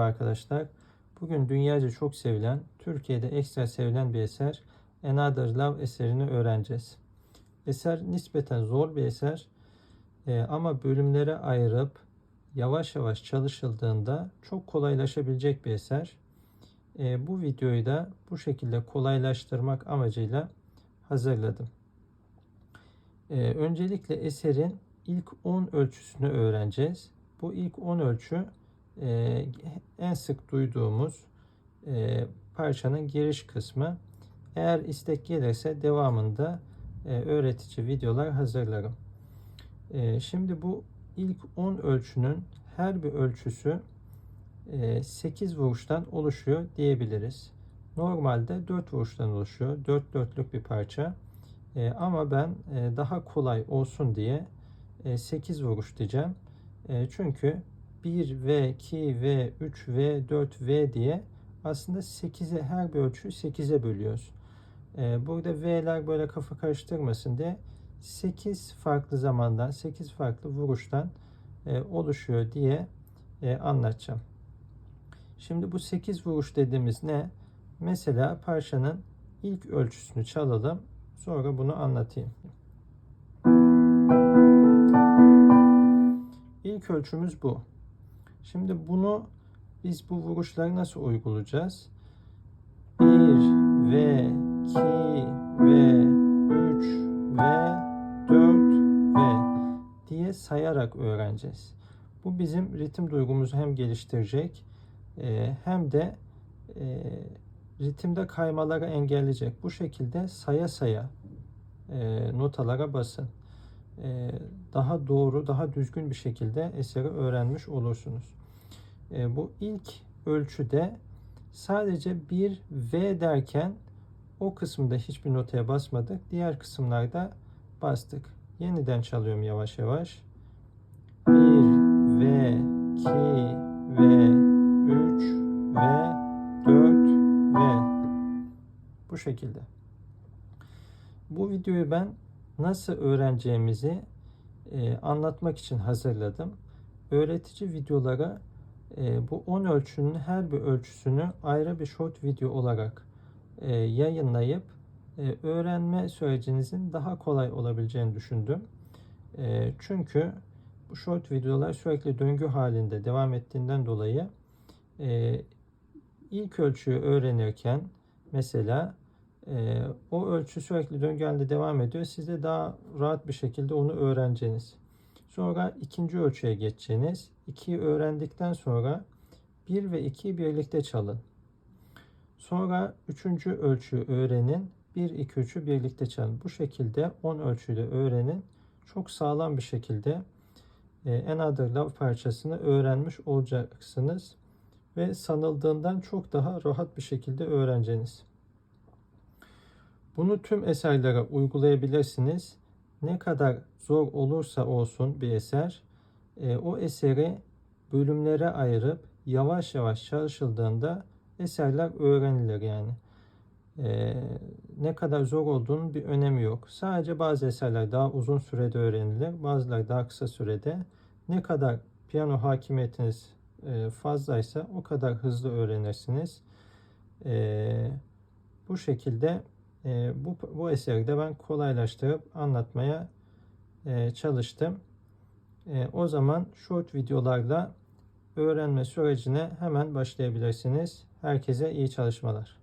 arkadaşlar. Bugün dünyaca çok sevilen, Türkiye'de ekstra sevilen bir eser Another Love eserini öğreneceğiz. Eser nispeten zor bir eser Ee, ama bölümlere ayırıp yavaş yavaş çalışıldığında çok kolaylaşabilecek bir eser. Ee, bu videoyu da bu şekilde kolaylaştırmak amacıyla hazırladım. Ee, öncelikle eserin ilk 10 ölçüsünü öğreneceğiz. Bu ilk 10 ölçü e, en sık duyduğumuz e, parçanın giriş kısmı. Eğer istek gelirse devamında e, öğretici videolar hazırlarım. E, şimdi bu ilk 10 ölçünün her bir ölçüsü e, 8 vuruştan oluşuyor diyebiliriz. Normalde 4 vuruştan oluşuyor. 4 dörtlük bir parça. Ama ben daha kolay olsun diye e, 8 vuruş diyeceğim. Çünkü 1 V, 2 V, 3 V, 4 V diye aslında 8'e her bir ölçü 8'e bölüyoruz. E, burada V'ler böyle kafa karıştırmasın diye 8 farklı zamandan, 8 farklı vuruştan e, oluşuyor diye e, anlatacağım. Şimdi bu 8 vuruş dediğimiz ne? Mesela parçanın ilk ölçüsünü çalalım. Sonra bunu anlatayım. İlk ölçümüz bu. Şimdi bunu biz bu vuruşları nasıl uygulayacağız? 1 ve 2 ve 3 ve 4 ve diye sayarak öğreneceğiz. Bu bizim ritim duygumuzu hem geliştirecek e, hem de e, ritimde kaymaları engelleyecek. Bu şekilde saya saya e, notalara basın. Daha doğru, daha düzgün bir şekilde eseri öğrenmiş olursunuz. E, bu ilk ölçüde sadece bir V derken o kısımda hiçbir notaya basmadık. Diğer kısımlarda bastık. Yeniden çalıyorum yavaş yavaş. 1 V 2 V 3 V 4 V bu şekilde. Bu videoyu ben nasıl öğreneceğimizi e, anlatmak için hazırladım. Öğretici videolara e, bu 10 ölçünün her bir ölçüsünü ayrı bir short video olarak e, yayınlayıp e, öğrenme sürecinizin daha kolay olabileceğini düşündüm. E, çünkü bu short videolar sürekli döngü halinde devam ettiğinden dolayı ilk ölçüyü öğrenirken mesela o ölçü sürekli döngü halinde devam ediyor. Siz de daha rahat bir şekilde onu öğreneceğiniz. Sonra ikinci ölçüye geçeceğiniz. 2'yi öğrendikten sonra 1 ve 2'yi birlikte çalın. Sonra üçüncü ölçüyü öğrenin. 1, 2, 3'ü birlikte çalın. Bu şekilde 10 ölçüyle öğrenin. Çok sağlam bir şekilde e, Another Love parçasını öğrenmiş olacaksınız. Ve sanıldığından çok daha rahat bir şekilde öğreneceğiniz. Bunu tüm eserlere uygulayabilirsiniz. Ne kadar zor olursa olsun bir eser, e, o eseri bölümlere ayırıp yavaş yavaş çalışıldığında eserler öğrenilir yani. E, ne kadar zor olduğunun bir önemi yok. Sadece bazı eserler daha uzun sürede öğrenilir, bazıları daha kısa sürede. Ne kadar piyano hakimiyetiniz e, fazlaysa o kadar hızlı öğrenirsiniz. E, bu şekilde e, bu, bu eseri de ben kolaylaştırıp anlatmaya e, çalıştım. E, o zaman short videolarla öğrenme sürecine hemen başlayabilirsiniz. Herkese iyi çalışmalar.